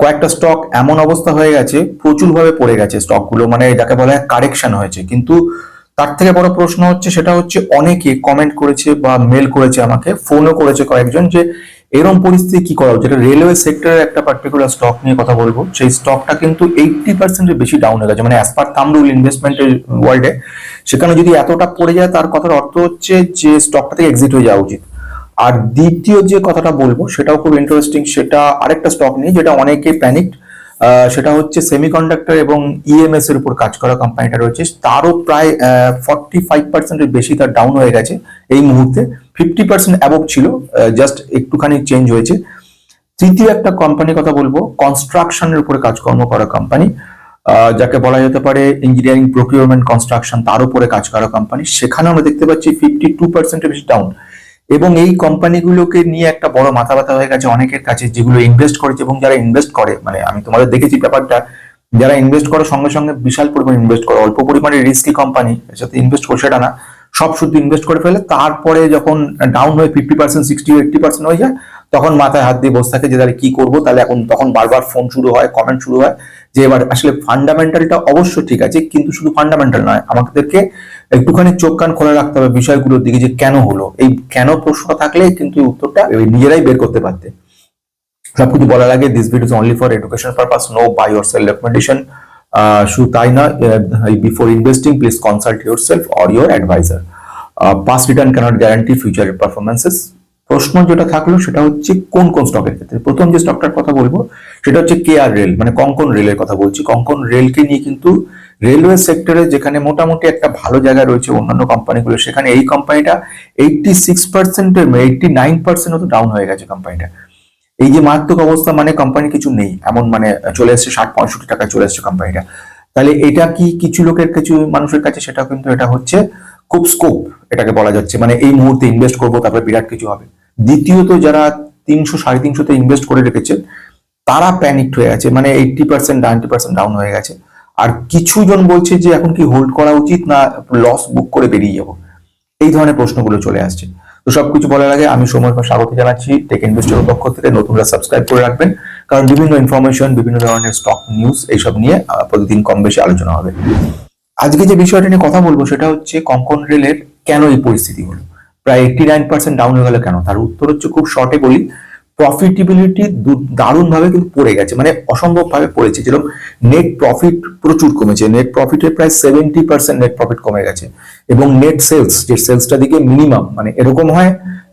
কয়েকটা স্টক এমন অবস্থা হয়ে গেছে, প্রচুরভাবে পড়ে গেছে স্টকগুলো মানে যাকে বলা হয় কারেকশন হয়েছে। কিন্তু তার থেকে বড় প্রশ্ন হচ্ছে, সেটা হচ্ছে অনেকে কমেন্ট করেছে বা মেল করেছে আমাকে ফোনও করেছে কয়েকজন যে এরকম পরিস্থিতি কি করা উচিত? রেলওয়ে সেক্টরের একটা পার্টিকুলার স্টক নিয়ে কথা বলব, সেই স্টকটা কিন্তু এইটটি পার্সেন্টের বেশি ডাউন হয়ে গেছে। মানে অ্যাজ পার থামরুল ইনভেস্টমেন্টের ওয়ার্ল্ডে সেখানে যদি এতটা পড়ে যায়, তার কথার অর্থ হচ্ছে যে স্টকটা থেকে এক্সিট হয়ে যাওয়া উচিত। আর দ্বিতীয় যে কথাটা বলব, সেটাও খুব ইন্টারেস্টিং সেটা আরেকটা স্টক নিয়ে যেটা অনেকে প্যানিক সেটা হচ্ছে সেমিকন্ডাক্টর এবং ইএমএস এর উপর কাজ করা কোম্পানিটা রয়েছে। তারও প্রায় ফর্টি ফাইভ পার্সেন্টের বেশি তার ডাউন হয়ে গেছে এই মুহূর্তে। ফিফটি পার্সেন্ট অ্যাবভ ছিল জাস্ট একটুখানি চেঞ্জ হয়েছে। তৃতীয় একটা কোম্পানির কথা বলব কনস্ট্রাকশনের উপরে কাজকর্ম করা কোম্পানি যাকে বলা যেতে পারে ইঞ্জিনিয়ারিং প্রকিউরমেন্ট কনস্ট্রাকশন তার উপরে কাজ করা কোম্পানি সেখানে আমরা দেখতে পাচ্ছি ফিফটি টু পার্সেন্টের বেশি ডাউন এবং এই কোম্পানিগুলোকে নিয়ে একটা বড় মাথা ব্যথা হয়ে গেছে অনেকের কাছে, যেগুলো ইনভেস্ট করেছে এবং যারা ইনভেস্ট করে মানে আমি তোমাদের দেখেছি ব্যাপারটা, যারা ইনভেস্ট করে সঙ্গে সঙ্গে বিশাল পরিমাণ ইনভেস্ট করে, অল্প পরিমাণে রিস্কি কোম্পানি সাথে ইনভেস্ট করে সেটা না, সব শুধু ইনভেস্ট করে ফেলে, তারপরে যখন ডাউন হয়ে fifty percent sixty eighty percent হয়ে যায়, তখন মাথায় হাত দিয়ে বসে থাকে যে, তাহলে কি করব? তাহলে এখন তখন বারবার ফোন শুরু হয় কমেন্ট শুরু হয়, যে এবার আসলে ফান্ডামেন্টালটা অবশ্য ঠিক আছে, কিন্তু শুধু ফান্ডামেন্টাল নয়, আমাদেরকে একটুখানি চোখ কান খোলা রাখতে হবে বিষয়গুলোর দিকে যে কেন হলো। এই কেন প্রশ্ন থাকলে কিন্তু উত্তরটা নিজেরাই বের করতে পারতে। সবকিছু বলার আগে this video only for education purpose no buy your self recommendation শুধু তাই না before investing please consult yourself or your advisor past return cannot guarantee future performances প্রশ্ন যেটা থাকল সেটা হচ্ছে কোন কোন স্টকের ক্ষেত্রে? প্রথম যে স্টকটার কথা বলব, সেটা হচ্ছে কে আর রেল মানে কঙ্কন রেলের কথা বলছি। কঙ্কন রেলকে নিয়ে কিন্তু রেলওয়ে সেক্টরে যেখানে মোটামুটি একটা ভালো জায়গা রয়েছে অন্যান্য কোম্পানিগুলো, সেখানে এই কোম্পানিটা এইটটি সিক্স পার্সেন্টের এইটটি নাইন পার্সেন্ট মতো ডাউন হয়ে গেছে কোম্পানিটা। এই যে মারাত্মক অবস্থা মানে কোম্পানি কিছু নেই, এমন মানে চলে এসছে ষাট পঁয়ষট্টি টাকায় চলে এসছে কোম্পানিটা। তাহলে এটা কি কিছু লোকের কিছু মানুষের কাছে সেটা কিন্তু এটা হচ্ছে খুব স্কোপ এটাকে বলা যাচ্ছে। মানে এই মুহূর্তে ইনভেস্ট করব, তারপরে বিরাট কিছু হবে। দ্বিতীয়ত যারা তিনশো, সাড়ে তিনশোতে ইনভেস্ট করে রেখেছে, তারা প্যানিকড হয়ে গেছে। মানে eighty percent ninety percent down হয়ে গেছে। আর কিছু জন বলছে যে এখন কি হোল্ড করা উচিত না লস বুক করে বেরিয়ে যাব? এই ধরনের প্রশ্নগুলো চলে আসছে। তো সবকিছু বলার আগে আমি সময় স্বাগত জানাচ্ছি। টেক ইনভেস্টর পক্ষ থেকে নতুনরা সাবস্ক্রাইব করে রাখবেন। কারণ বিভিন্ন ইনফরমেশন বিভিন্ন ধরনের স্টক নিউজ এইসব নিয়ে প্রতিদিন কম বেশি আলোচনা হবে। আজকে যে বিষয়টা নিয়ে কথা বলব সেটা হচ্ছে কঙ্কন রেলের কেন এই পরিস্থিতি হলো? প্রায় এইটটি নাইন পার্সেন্ট ডাউন হয়ে গেল কেন? তার উত্তর হচ্ছে খুব শর্টে বলি। প্রফিটেবিলিটি দারুণ ভাবে কিন্তু পড়ে গেছে মানে অসম্ভবভাবে পড়েছে। যেরকম নেট প্রফিট প্রচুর কমেছে নেট প্রফিটের প্রায় সেভেন্টি পার্সেন্ট নেট প্রফিট কমে গেছে। এবং নেট সেলস যে সেলসটা দিকে মিনিমাম মানে এরকম হয়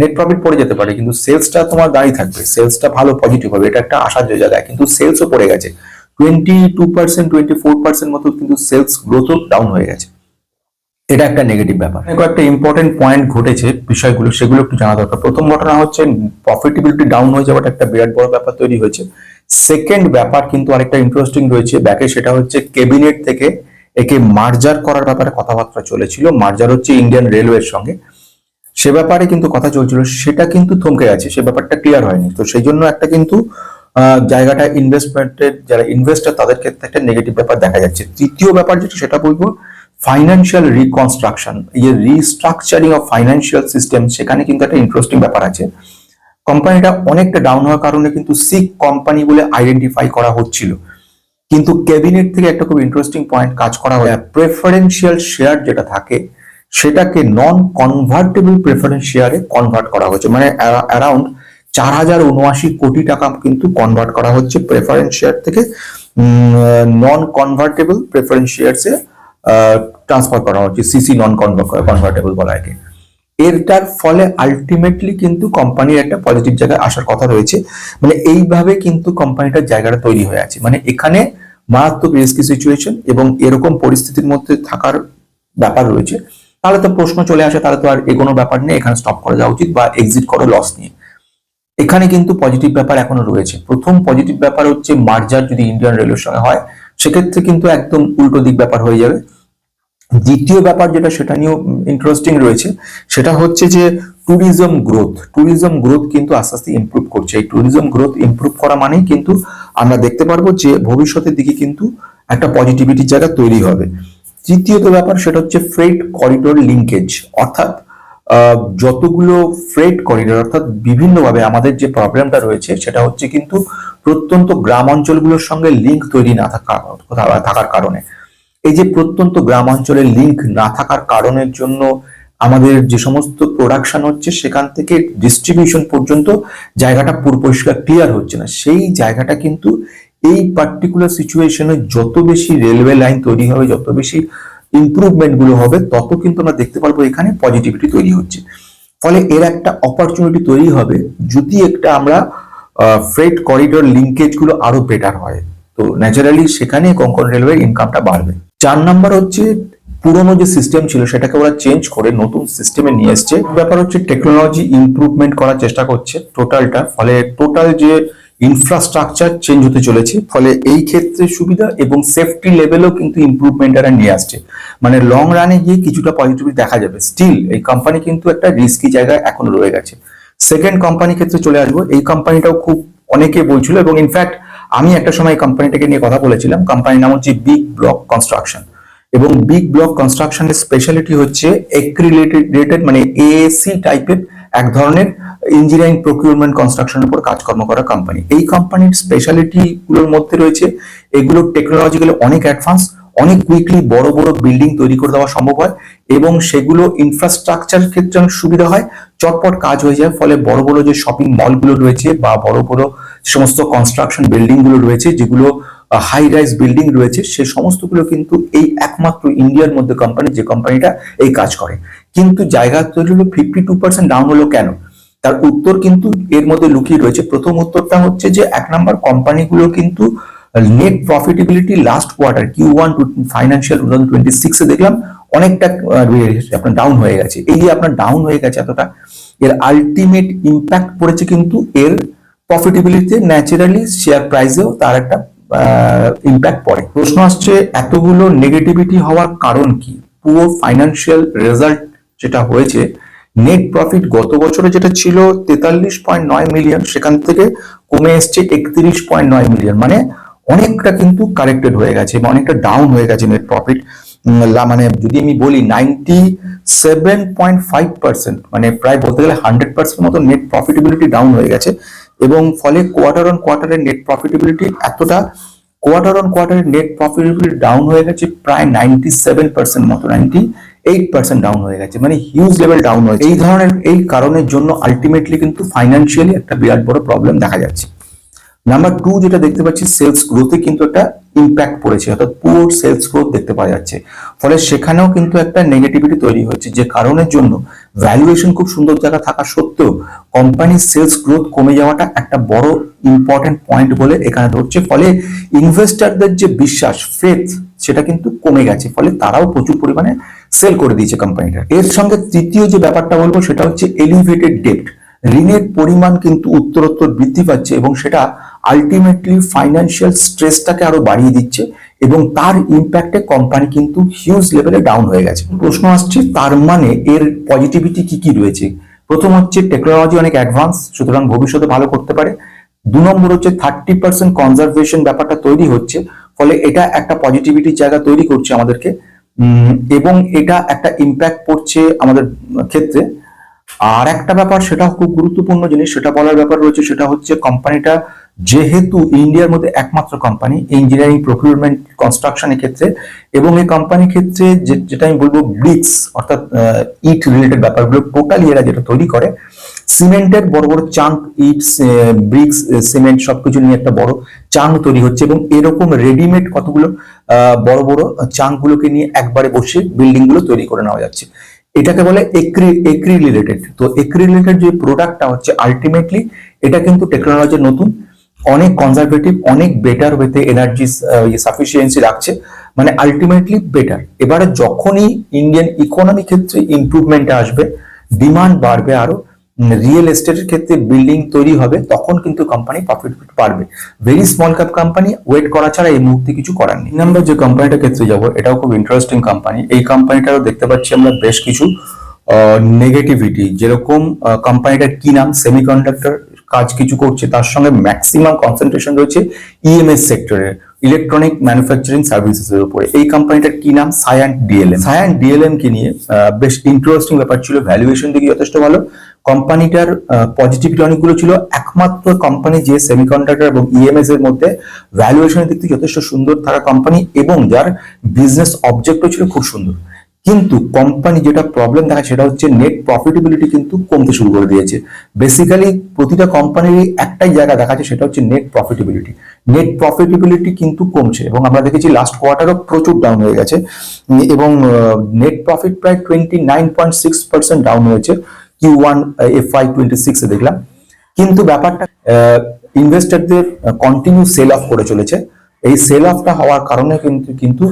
নেট প্রফিট পড়ে যেতে পারে, কিন্তু সেলসটা তোমার দাঁড়িয়ে থাকবে। সেলসটা ভালো পজিটিভ হবে, এটা একটা আশার জায়গায়। কিন্তু সেলসও পড়ে গেছে। Twenty two percent twenty four percent মতো কিন্তু সেলস গ্রোথও ডাউন হয়ে গেছে। এটা একটা নেগেটিভ ব্যাপার। কয়েকটা ইম্পর্টেন্ট পয়েন্ট ঘটেছে বিষয়গুলো, সেগুলো একটু জানা দরকার। প্রথম ঘটনা হচ্ছে প্রফিটেবিলিটি ডাউন হয়ে যাওয়াটা একটা বিরাট বড় ব্যাপার তৈরি হয়েছে। সেকেন্ড ব্যাপার কিন্তু আরেকটা ইন্টারেস্টিং রয়েছে, ব্যাকে সেটা হচ্ছে ক্যাবিনেট থেকে একে মার্জার করার ব্যাপারে কথাবার্তা চলেছিল। মার্জার হচ্ছে ইন্ডিয়ান রেলওয়ের সঙ্গে। সে ব্যাপারে কিন্তু কথা চলছিল, সেটা কিন্তু থমকে গেছে, সে ব্যাপারটা ক্লিয়ার হয়নি। তো সেই জন্য একটা কিন্তু জায়গাটা ইনভেস্টমেন্টের যারা ইনভেস্টার তাদের ক্ষেত্রে একটা নেগেটিভ ব্যাপার দেখা যাচ্ছে। তৃতীয় ব্যাপার যেটা, সেটা বলব ফাইন্যান্সিয়াল রিকনস্ট্রাকশন যে রিস্ট্রাকচারিং অফ ফাইন্যান্সিয়াল সিস্টেম সেখানে কিন্তু একটা ইন্টারেস্টিং ব্যাপার আছে। কোম্পানিটা অনেকটা ডাউন হওয়ার কারণে কিন্তু সিক কোম্পানি বলে আইডেন্টিফাই করা হচ্ছিল। কিন্তু ক্যাবিনেট থেকে একটা খুব ইন্টারেস্টিং পয়েন্ট কাজ করা হয় প্রেফারেন্সিয়াল শেয়ার যেটা থাকে সেটাকে নন কনভার্টেবল প্রেফারেন্স শেয়ারে কনভার্ট করা হচ্ছে। মানে অ্যারাউন্ড চার হাজার উনআশি কোটি টাকা কিন্তু কনভার্ট করা হচ্ছে প্রেফারেন্স শেয়ার থেকে। নন কনভার্টেবল প্রেফারেন্স শেয়ারসে ট্রান্সফার করা হচ্ছে সিসি নন কনভার্টেবল বলা একে। এরটার ফলে আলটিমেটলি কিন্তু কোম্পানির একটা পজিটিভ জায়গায় আসার কথা রয়েছে। মানে এইভাবে কিন্তু কোম্পানিটার জায়গাটা তৈরি হয়ে আছে। মানে এখানে মারাত্মক রিস্কি সিচুয়েশন এবং এরকম পরিস্থিতির মধ্যে থাকার ব্যাপার রয়েছে। তাহলে তো প্রশ্ন চলে আসে, তাহলে তো আর এগোনো ব্যাপার নেই, এখানে স্টপ করে যাওয়া উচিত বা এক্সিট করো লস নিয়ে। এখানে কিন্তু পজিটিভ ব্যাপার এখনও রয়েছে। প্রথম পজিটিভ ব্যাপার হচ্ছে মার্জার যদি ইন্ডিয়ান রেলওয়ের সঙ্গে হয়, সেক্ষেত্রে কিন্তু একদম উল্টো দিক ব্যাপার হয়ে যাবে। দ্বিতীয় ব্যাপার যেটা সেটা নিয়েও ইন্টারেস্টিং রয়েছে, সেটা হচ্ছে যে ট্যুরিজম গ্রোথ ট্যুরিজম গ্রোথ কিন্তু আস্তে আস্তে ইম্প্রুভ করছে। এই ট্যুরিজম গ্রোথ ইমপ্রুভ করা মানেই কিন্তু আমরা দেখতে পারব যে ভবিষ্যতের দিকে কিন্তু একটা পজিটিভিটির জায়গা তৈরি হবে। তৃতীয়ত ব্যাপার সেটা হচ্ছে ফ্রেট করিডোর লিঙ্কেজ অর্থাৎ যতগুলো ফ্রেড করিডোর অর্থাৎ বিভিন্নভাবে আমাদের যে প্রবলেমটা রয়েছে, সেটা হচ্ছে কিন্তু প্রত্যন্ত গ্রাম অঞ্চলগুলোর সঙ্গে লিঙ্ক তৈরি না থাকা, থাকার কারণে। এই যে প্রত্যন্ত গ্রাম অঞ্চলে লিঙ্ক না থাকার কারণের জন্য আমাদের যে সমস্ত প্রোডাকশন হচ্ছে, সেখান থেকে ডিস্ট্রিবিউশন পর্যন্ত জায়গাটা পুরো পরিষ্কার ক্লিয়ার হচ্ছে না। সেই জায়গাটা কিন্তু এই পার্টিকুলার সিচুয়েশনে যত বেশি রেলওয়ে লাইন তৈরি হবে, যত বেশি ইমপ্রুভমেন্টগুলো হবে, তত কিন্তু আমরা দেখতে পারব এখানে পজিটিভিটি তৈরি হচ্ছে। ফলে এর একটা অপরচুনিটি তৈরি হবে যদি একটা আমরা ফ্রেট করিডোর লিঙ্কেজগুলো আরও বেটার হয়। তো ন্যাচারালি সেখানে কোঙ্কন রেলওয়ে ইনকামটা বাড়বে। চার নাম্বার হচ্ছে পুরোনো যে সিস্টেম ছিল সেটাকে ওরা চেঞ্জ করে নতুন সিস্টেমে নিয়ে এসছে। ব্যাপার হচ্ছে টেকনোলজি ইমপ্রুভমেন্ট করার চেষ্টা করছে টোটালটা ফলে টোটাল যে ইনফ্রাস্ট্রাকচার চেঞ্জ হতে চলেছে, ফলে এই ক্ষেত্রে সুবিধা এবং সেফটি লেভেলও কিন্তু ইমপ্রুভমেন্ট এরা নিয়ে আসছে। মানে লং রানে গিয়ে কিছুটা পজিটিভিটি দেখা যাবে। স্টিল এই কোম্পানি কিন্তু একটা রিস্কি জায়গায় এখনও রয়ে গেছে। সেকেন্ড কোম্পানি ক্ষেত্রে চলে আসব। এই কোম্পানিটাও খুব অনেকে বলছিল এবং ইনফ্যাক্ট আমি একটা সময় কোম্পানিটাকে নিয়ে কথা বলেছিলাম। কোম্পানির নাম হচ্ছে বিগ ব্লক কনস্ট্রাকশন এবং বিগ ব্লক কনস্ট্রাকশনের স্পেশালিটি হচ্ছে এক্রিলেটেড মানে এএসি টাইপের এক ধরনের ইঞ্জিনিয়ারিং প্রকিউরমেন্ট কনস্ট্রাকশনের উপর কাজকর্ম করা কোম্পানি এই কোম্পানির স্পেশালিটি গুলোর মধ্যে রয়েছে এগুলো টেকনোলজিক্যালি অনেক অ্যাডভান্স অনেক কুইকলি বড় বড় বিল্ডিং তৈরি করে দেওয়া সম্ভব হয় এবং সেগুলো ইনফ্রাস্ট্রাকচার ক্ষেত্রে সুবিধা হয়। চটপট কাজ হয়ে যায়, ফলে বড় বড় যে শপিং মলগুলো রয়েছে বা বড় বড় সমস্ত কনস্ট্রাকশন বিল্ডিংগুলো রয়েছে, যেগুলো হাই রাইজ বিল্ডিং রয়েছে, সে সমস্তগুলো কিন্তু এই একমাত্র ইন্ডিয়ার মধ্যে কোম্পানি যে কোম্পানিটা এই কাজ করে। কিন্তু জায়গা তৈরি হলো ফিফটি টু পার্সেন্ট ডাউন হলো কেন? তার উত্তর কিন্তু এর মধ্যে লুকিয়ে রয়েছে। প্রথম উত্তরটা হচ্ছে যে এক নম্বর কোম্পানিগুলো কিন্তু net profitability last quarter Q one to financial two thousand twenty সিক্সে দেখলাম, অনেকটা আপনার ডাউন হয়ে গেছে। এই যে আপনার ডাউন হয়ে গেছে এতটা, এর আলটিমেট ইম্প্যাক্ট পড়েছে কিন্তু এর প্রফিটেবিলিটিতে ন্যাচারালি শেয়ার প্রাইসেও তার একটা ইম্প্যাক্ট পড়ে। প্রশ্ন আসছে, এতগুলো নেগেটিভিটি হওয়ার কারণ কি? পুরো ফাইন্যান্সিয়াল রেজাল্ট যেটা হয়েছে নেট প্রফিট গত বছরে যেটা ছিল তেতাল্লিশ পয়েন্ট নয় মিলিয়ন সেখান থেকে কমে এসছে একত্রিশ পয়েন্ট নয় মিলিয়ন মানে অনেকটা কিন্তু কারেক্টেড হয়ে গেছে বা অনেকটা ডাউন হয়ে গেছে নেট প্রফিট মানে যদি আমি বলি ninety seven point five percent মানে প্রায় বলতে গেলে হান্ড্রেড পার্সেন্ট মতো নেট প্রফিটেবিলিটি ডাউন হয়ে গেছে। এবং ফলে কোয়ার্টার অন কোয়ার্টারের নেট প্রফিটেবিলিটি এতটা কোয়ার্টার অন কোয়ার্টারের নেট প্রফিটেবিলিটি ডাউন হয়ে গেছে প্রায় নাইনটি সেভেন পার্সেন্ট মতো নাইনটি এইট পার্সেন্ট ডাউন হয়ে গেছে মানে হিউজ লেভেল ডাউন হয়েছে। এই ধরনের, এই কারণের জন্য আলটিমেটলি কিন্তু ফাইন্যান্সিয়ালি একটা বিরাট বড় প্রবলেম দেখা যাচ্ছে। নাম্বার টু যেটা দেখতে পাচ্ছি সেলস গ্রোথে কিন্তু একটা ইম্প্যাক্ট পড়েছে, অর্থাৎ পুরো সেলস গ্রোথ দেখতে পাওয়া যাচ্ছে। ফলে সেখানেও কিন্তু একটা নেগেটিভিটি তৈরি হয়েছে, যে কারণের জন্য ভ্যালুয়েশন খুব সুন্দর জায়গা থাকা সত্ত্বেও কোম্পানির সেলস গ্রোথ কমে যাওয়াটা একটা বড় ইম্পর্টেন্ট পয়েন্ট বলে এখানে ধরছে। ফলে ইনভেস্টারদের যে বিশ্বাস ফেথ সেটা কিন্তু কমে গেছে। ফলে তারাও প্রচুর পরিমাণে সেল করে দিয়েছে কোম্পানিটা এর সঙ্গে তৃতীয় যে ব্যাপারটা বলব, সেটা হচ্ছে এলিভেটেড ডেট ঋণের পরিমাণ কিন্তু উত্তরোত্তর বৃদ্ধি পাচ্ছে এবং সেটা আলটিমেটলি ফাইন্যান্সিয়াল স্ট্রেসটাকে আরও বাড়িয়ে দিচ্ছে এবং তার ইম্প্যাক্টে কোম্পানি কিন্তু হিউজ লেভেলে ডাউন হয়ে গেছে। প্রশ্ন আসছে, তার মানে এর পজিটিভিটি কি কি রয়েছে? প্রথম হচ্ছে টেকনোলজি অনেক অ্যাডভান্স সুতরাং ভবিষ্যতে ভালো করতে পারে। দু নম্বর হচ্ছে থার্টি পার্সেন্ট কনজারভেশন ব্যাপারটা তৈরি হচ্ছে, ফলে এটা একটা পজিটিভিটির জায়গা তৈরি করছে আমাদেরকে। এবং এটা একটা ইম্প্যাক্ট পড়ছে আমাদের ক্ষেত্রে। আর একটা ব্যাপার, সেটা খুব গুরুত্বপূর্ণ জিনিস, সেটা বলার ব্যাপার রয়েছে, সেটা হচ্ছে কোম্পানিটা যেহেতু ইন্ডিয়ার মধ্যে একমাত্র কোম্পানি ইঞ্জিনিয়ারিং প্রকিউরমেন্ট কনস্ট্রাকশনের ক্ষেত্রে, এবং এই কোম্পানির ক্ষেত্রে যেটা আমি বলব ব্রিক্স অর্থাৎ ইট রিলেটেড ব্যাপারগুলো টোটালি এরা যেটা তৈরি করে, সিমেন্টের বড় বড় চাঙ্ক ইট ব্রিক্স সিমেন্ট সবকিছু নিয়ে একটা বড় চাঙ্ক তৈরি হচ্ছে এবং এরকম রেডিমেড কতগুলো বড় বড় চাঙ্ক গুলোকে নিয়ে একবারে বসে বিল্ডিংগুলো তৈরি করে নেওয়া যাচ্ছে। এটাকে বলে এক্রি এক্রি রিলেটেড তো এক্রি রিলেটেড যে প্রোডাক্টটা হচ্ছে আলটিমেটলি এটা কিন্তু টেকনোলজির নতুন অনেক কনজারভেটিভ অনেক বেটার ওয়েতে এনার্জি সাফিসিয়েন্সি রাখছে। মানে আলটিমেটলি বেটার এবারে যখনই ইন্ডিয়ান ইকোনমি ক্ষেত্রে ইমপ্রুভমেন্ট আসবে ডিমান্ড বাড়বে আরও রিয়েল এস্টেটের ক্ষেত্রে বিল্ডিং তৈরি হবে, তখন কিন্তু কোম্পানি প্রফিট পারবে very small cap company wait করা ছাড়া এই মুহূর্তে কিছু করার নেই। নাম্বার যে কোম্পানিটার ক্ষেত্রে যাব, এটাও খুব ইন্টারেস্টিং কোম্পানি এই কোম্পানিটারও দেখতে পাচ্ছি আমরা বেশ কিছু নেগেটিভিটি যেরকম কোম্পানিটার কি নাম? সেমিকন্ডাক্টর কাজ কিছু করছে, তার সঙ্গে ম্যাক্সিমাম কনসেন্ট্রেশন রয়েছে ইএমএস সেক্টরে ইলেকট্রনিক ম্যানুফ্যাকচারিং সার্ভিসেস এর উপরে। এই কোম্পানিটার কি নাম? সায়ান্ট ডিএলএম সায়ান্ট ডিএলএম কে নিয়ে বেশ ইন্টারেস্টিং ব্যাপার ছিল ভ্যালুয়েশন দিকে যথেষ্ট ভালো। কোম্পানিটার পজিটিভিটি অনেকগুলো ছিল, একমাত্র কোম্পানি যে সেমিকন্ডাক্টর এবং ইএমএস এর মধ্যে ভ্যালুয়েশনের দিক থেকে যথেষ্ট সুন্দর থাকা কোম্পানি এবং যার বিজনেস অবজেক্টও ছিল খুব সুন্দর। কিন্তু কোম্পানি যেটা প্রবলেম দেখা সেটা হচ্ছে নেট প্রফিটেবিলিটি কিন্তু কমতে শুরু করে দিয়েছে। বেসিক্যালি প্রতিটা কোম্পানির একটাই জায়গা দেখা যাচ্ছে, সেটা হচ্ছে নেট প্রফিটেবিলিটি নেট প্রফিটেবিলিটি কিন্তু কমছে এবং আমরা দেখেছি লাস্ট কোয়ার্টারও প্রচুর ডাউন হয়ে গেছে। এবং নেট প্রফিট প্রায় twenty nine point six percent down হয়েছে Q one F I twenty সিক্সে দেখলাম। কিন্তু ব্যাপারটা ইনভেস্টারদের কন্টিনিউ সেল অফ করে চলেছে। এই সেল অফটা হওয়ার কারণে কিন্তু কিন্তু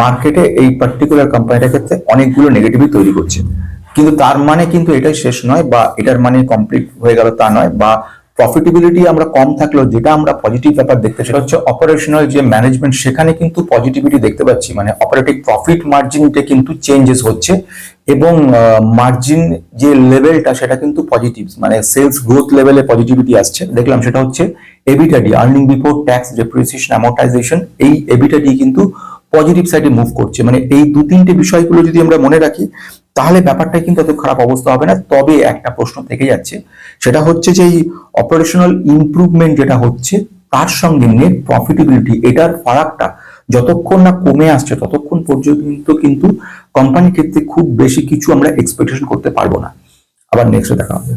মার্কেটে এই পার্টিকুলার কোম্পানিটার ক্ষেত্রে অনেকগুলো নেগেটিভই তৈরি করছে। কিন্তু তার মানে কিন্তু এটাই শেষ নয় বা এটার মানে কমপ্লিট হয়ে গেল তা নয় বা প্রফিটেবিলিটি আমরা কম থাকলেও যেটা আমরা পজিটিভ ব্যাপার দেখতে সেটা হচ্ছে অপারেশনাল যে ম্যানেজমেন্ট সেখানে কিন্তু পজিটিভিটি দেখতে পাচ্ছি। মানে অপারেটিভ প্রফিট মার্জিনটা কিন্তু চেঞ্জেস হচ্ছে এবং মার্জিন যে লেভেলটা সেটা কিন্তু পজিটিভ মানে সেলস গ্রোথ লেভেলে পজিটিভিটি আসছে। দেখলাম সেটা হচ্ছে EBITDA earning before tax depreciation amortization এই এবিটাডি কিন্তু পজিটিভ সাইডে মুভ করছে। মানে এই দু তিনটে বিষয়গুলো যদি আমরা মনে রাখি, তাহলে ব্যাপারটা কিন্তু এত খারাপ অবস্থা হবে না। তবে একটা প্রশ্ন থেকে যাচ্ছে, সেটা হচ্ছে যে এই অপারেশনাল ইমপ্রুভমেন্ট যেটা হচ্ছে, তার সঙ্গে নেট প্রফিটেবিলিটি এটার ফারাকটা যতক্ষণ না কমে আসছে, ততক্ষণ পর্যন্ত কিন্তু কোম্পানির ক্ষেত্রে খুব বেশি কিছু আমরা এক্সপেকটেশন করতে পারব না। আবার নেক্সট দেখা হবে।